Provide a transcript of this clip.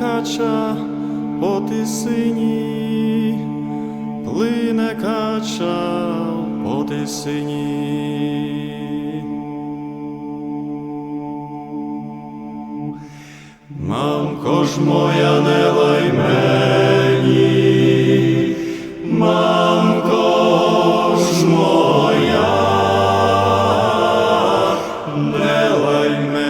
кача по тисині, плине кача по тисині. Мамко ж моя не лай мені, мамко моя, не лай мені.